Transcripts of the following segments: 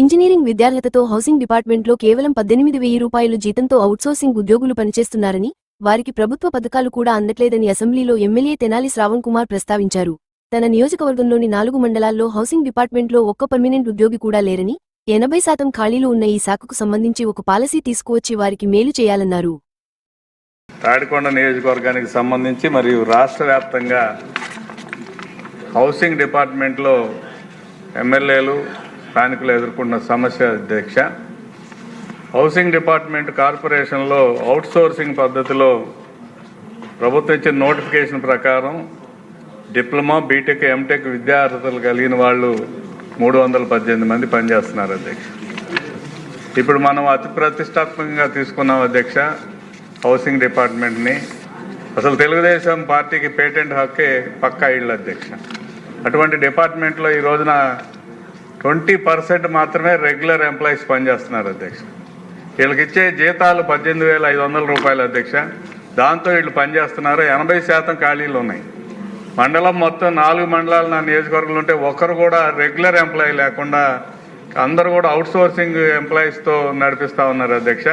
Engineering విద్యార్హతతో housing డిపార్ట్మెంట్లో కేవలం పద్దెనిమిది వెయ్యి రూపాయలు జీతంతో అవుట్సోర్సింగ్ ఉద్యోగులు పనిచేస్తున్నారని వారికి ప్రభుత్వ పథకాలు కూడా అందట్లేదని అసెంబ్లీలో ఎమ్మెల్యే తెనాలి శ్రావణ్ కుమార్ ప్రస్తావించారు. తన నియోజకవర్గంలోని నాలుగు మండలాల్లో హౌసింగ్ డిపార్ట్మెంట్లో ఒక్క పర్మినెంట్ ఉద్యోగి కూడా లేరని ఎనభై శాతం ఖాళీలు ఉన్న ఈ శాఖకు సంబంధించి ఒక పాలసీ తీసుకువచ్చి వారికి మేలు చేయాలన్నారు. తాడికొండ నియోజకవర్గానికి సంబంధించి మరియు రాష్ట్ర వ్యాప్తంగా హౌసింగ్ డిపార్ట్మెంట్లో ఎమ్మెల్యేలు స్థానికులు ఎదుర్కొన్న సమస్య అధ్యక్ష. హౌసింగ్ డిపార్ట్మెంట్ కార్పొరేషన్లో అవుట్సోర్సింగ్ పద్ధతిలో ప్రభుత్వం ఇచ్చిన నోటిఫికేషన్ ప్రకారం డిప్లొమా బీటెక్ ఎంటెక్ విద్యార్హతలు కలిగిన వాళ్ళు మూడు వందల పద్దెనిమిది మంది పనిచేస్తున్నారు అధ్యక్ష. ఇప్పుడు మనం అతి ప్రతిష్టాత్మకంగా తీసుకున్నాం అధ్యక్ష హౌసింగ్ డిపార్ట్మెంట్ని. అసలు తెలుగుదేశం పార్టీకి పేటెంట్ హక్కే పక్కా ఇళ్ళు అధ్యక్ష. అటువంటి డిపార్ట్మెంట్లో ఈ రోజున ట్వంటీ పర్సెంట్ మాత్రమే రెగ్యులర్ ఎంప్లాయీస్ పనిచేస్తున్నారు అధ్యక్ష. వీళ్ళకి ఇచ్చే జీతాలు పద్దెనిమిది వేల ఐదు వందల రూపాయలు అధ్యక్ష. దాంతో వీళ్ళు పనిచేస్తున్నారు. ఎనభై శాతం ఖాళీలు ఉన్నాయి. మండలం మొత్తం నాలుగు మండలాలు నా నియోజకవర్గంలో ఉంటే ఒక్కరు కూడా రెగ్యులర్ ఎంప్లాయీ లేకుండా అందరూ కూడా అవుట్ సోర్సింగ్ ఎంప్లాయీస్తో నడిపిస్తూ ఉన్నారు అధ్యక్ష.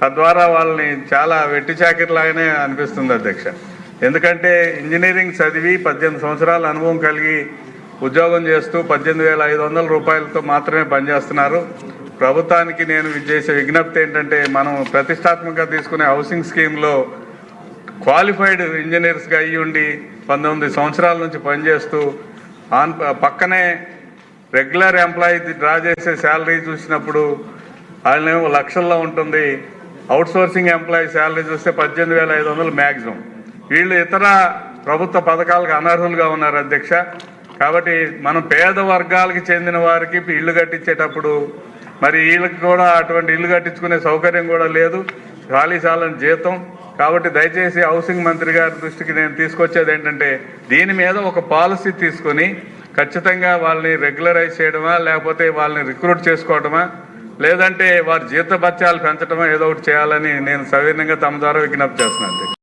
తద్వారా వాళ్ళని చాలా వెట్టి చాకిరిలాగానే అనిపిస్తుంది అధ్యక్ష. ఎందుకంటే ఇంజనీరింగ్ చదివి పద్దెనిమిది సంవత్సరాల అనుభవం కలిగి ఉద్యోగం చేస్తూ పద్దెనిమిది వేల ఐదు వందల రూపాయలతో మాత్రమే పనిచేస్తున్నారు ప్రభుత్వానికి నేను చేసే విజ్ఞప్తి ఏంటంటే మనం ప్రతిష్టాత్మకంగా తీసుకునే హౌసింగ్ స్కీమ్లో క్వాలిఫైడ్ ఇంజనీర్స్గా అయ్యి ఉండి పంతొమ్మిది సంవత్సరాల నుంచి పనిచేస్తూ ఆన్ పక్కనే రెగ్యులర్ ఎంప్లాయీ డ్రా చేసే శాలరీ చూసినప్పుడు వాళ్ళేమో లక్షల్లో ఉంటుంది. అవుట్ సోర్సింగ్ ఎంప్లాయీ శాలరీ చూస్తే పద్దెనిమిది వేల ఐదు వందలు మ్యాక్సిమం వీళ్ళు ఇతర ప్రభుత్వ పథకాలకు అనర్హులుగా ఉన్నారు అధ్యక్ష. కాబట్టి మనం పేద వర్గాలకి చెందిన వారికి ఇల్లు కట్టించేటప్పుడు మరి వీళ్ళకి కూడా అటువంటి ఇల్లు కట్టించుకునే సౌకర్యం కూడా లేదు. ఖాళీ జీతం. కాబట్టి దయచేసి హౌసింగ్ మంత్రి గారి దృష్టికి నేను తీసుకొచ్చేది ఏంటంటే దీని మీద ఒక పాలసీ తీసుకొని ఖచ్చితంగా వాళ్ళని రెగ్యులరైజ్ చేయడమా లేకపోతే వాళ్ళని రిక్రూట్ చేసుకోవడమా లేదంటే వారి జీతభత్యాలు పెంచడమా ఏదో ఒకటి చేయాలని నేను సవినయంగా తమ ద్వారా విజ్ఞప్తి చేస్తున్నాను.